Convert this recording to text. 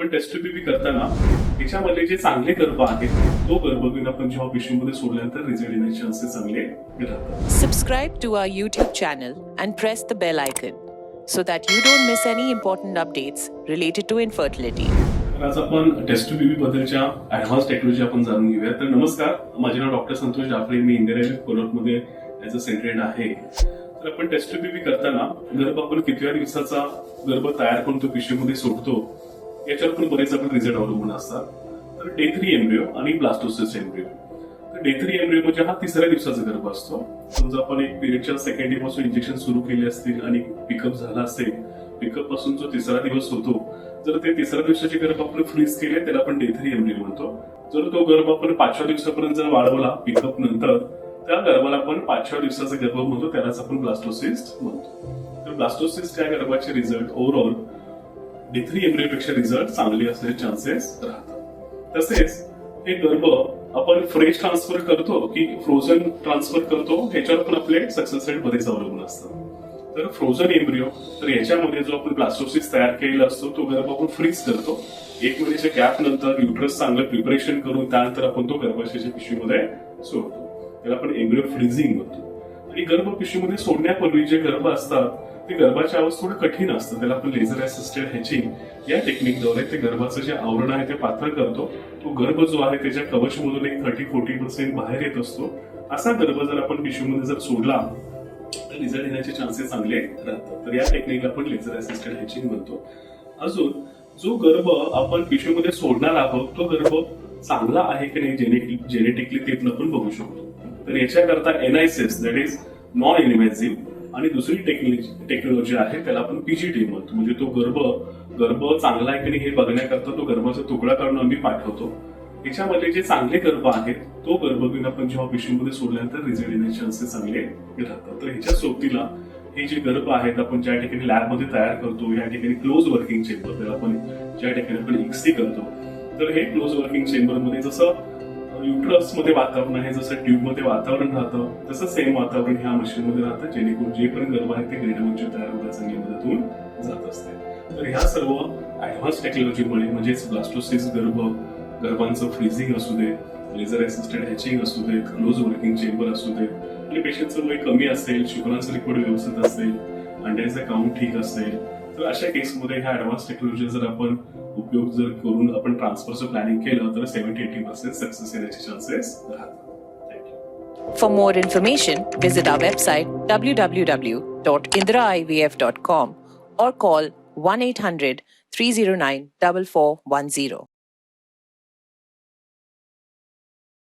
आपण test baby करताना त्याच्यामध्ये जे चांगले गर्भ आहेत तो गर्भ घेऊन आपण जेव्हा पिशवीमध्ये सोडल्यानंतर रिझल्ट येण्याचे चान्सेस चांगले राहतात. Subscribe to our YouTube channel and press the bell icon so that you don't miss any important updates related to infertility. आज आपण टेस्ट बेबी बद्दलच्या ऍडव्हान्स टेक्नॉलॉजी आपण जाणून घेऊया तर नमस्कार माझे नाव डॉक्टर संतोष जाफरे. मी इंदिरा कोल्हापूरमध्ये ॲज अ सेंट्रेड आहे. तर आपण टेस्ट बेबी करताना गर्भ आपण कितव्या दिवसाचा गर्भ तयार करून तो पिशवीमध्ये सोडतो? याच्यावर पण बरेच आपण रिझल्ट अवलंबून असतात. तर डे थ्री एम्ब्रिओ आणि ब्लास्टोसिस एम्ब्रिओ तर डे थ्री एम्ब्रिओ म्हणजे हा तिसऱ्या दिवसाचा गर्भ असतो. समजा आपण एक पिरियडच्या सेकंड डे पासून इंजेक्शन सुरू केले असतील आणि पिकअप झाला असेल पिकअपपासून जो तिसरा दिवस होतो जर ते तिसऱ्या दिवसाचे गर्भ आपण फ्रीज केले त्याला आपण डे थ्री एम्ब्रिओ म्हणतो. जर तो गर्भ आपण पाचव्या दिवसापर्यंत जर वाढवला पिकअप नंतर त्या गर्भाला आपण पाचव्या दिवसाचा गर्भ म्हणतो त्यालाच आपण ब्लास्टोसिस्ट म्हणतो. तर ब्लास्टोसिस्ट या गर्भाचे रिझल्ट ओव्हरऑल डी थ्री एम्ब्रिओपेक्षा रिझल्ट चांगले असण्याचे चान्सेस राहतात. तसेच हे गर्भ आपण फ्रेश ट्रान्सफर करतो की फ्रोझन ट्रान्सफर करतो ह्याच्यावर पण आपले सक्सेस रेट बरेच अवलंबून असतात. तर फ्रोझन एम्ब्रिओ तर याच्यामध्ये जो आपण प्लास्टोसिस तयार केलेला असतो तो गर्भ आपण फ्रीज करतो. एक महिन्याच्या गॅप नंतर युट्रस चांगलं प्रिपरेशन करून त्यानंतर आपण तो गर्भाशयाच्या पिशवीमध्ये सोडतो. त्याला आपण एम्ब्रिओ फ्रीझिंग म्हणतो. आणि गर्भ पिशवीमध्ये सोडण्यापूर्वी जे गर्भ असतात ते गर्भाची अवस्था थोडं कठीण असतं. त्याला आपण लेझर असिस्टेड ह्याची या टेक्निकद्वारे ते गर्भाचं जे आवरण आहे ते पात्र करतो. तो गर्भ जो आहे त्याच्या कवचमधून एक थर्टी फोर्टी पर्सेंट बाहेर येत असतो. असा गर्भ जर आपण पिशवीमध्ये जर सोडला तर रिझल्ट येण्याचे चान्सेस चांगले राहतात. तर या टेक्निकला आपण लेझर असिस्टेड हॅचिंग म्हणतो. अजून जो गर्भ आपण पिशवीमध्ये सोडणार आहोत तो गर्भ चांगला आहे की नाही जेनेटिकली ते पण आपण बघू शकतो. तर याच्याकरता NICS that is non invasive आणि दुसरी टेक्नॉलॉजी टेक्नॉलॉजी आहे त्याला आपण पीजीटी म्हणतो. म्हणजे तो गर्भ गर्भ चांगला आहे की नाही हे बघण्याकरता तो गर्भाचा तुकडा काढून आम्ही पाठवतो. याच्यामध्ये जे चांगले गर्भ आहेत तो गर्भ आपण जेव्हा पिशवीमध्ये सोडल्यानंतर रिझल्ट येण्याचे चान्सेस चांगले राहतात. तर ह्याच्या सोबतीला हे जे गर्भ आहेत आपण ज्या ठिकाणी लॅबमध्ये तयार करतो या ठिकाणी क्लोज वर्किंग चेंबर आपण ज्या ठिकाणी आपण एक्सटी करतो. तर हे क्लोज वर्किंग चेंबरमध्ये जसं युट्रसमध्ये वातावरण आहे जसं ट्यूबमध्ये वातावरण राहतं तसं सेम वातावरण ह्या मशीन मध्ये राहतं जेणेकरून जे पण गर्भ आहेत ते ग्रेडमध्ये तयार होण्याच्या नियमातून जात असते. तर ह्या सर्व ऍडव्हान्स टेक्नॉलॉजीमुळे म्हणजेच ब्लास्टोसिस गर्भ गर्भांचं फ्रीझिंग असू दे लेझर असिस्टेड हॅचिंग असू दे क्लोज वर्किंग चेंबर असू दे आणि पेशंटचं वय कमी असेल शुक्रांचं रिपोर्ट व्यवस्थित असेल अंड्याचं काउंट ठीक असेल तर अशा केसमध्ये ह्या ऍडव्हान्स टेक्नॉलॉजी जर आपण उपयोग जर करून आपण ट्रान्सफरचं प्लॅनिंग केलं तर सेव्हन्टी एटी पर्सेंट सक्सेस येण्याचे चान्सेस राहतात thank you For more information, visit our website www.indraivf.com or call 1 800 309 4410.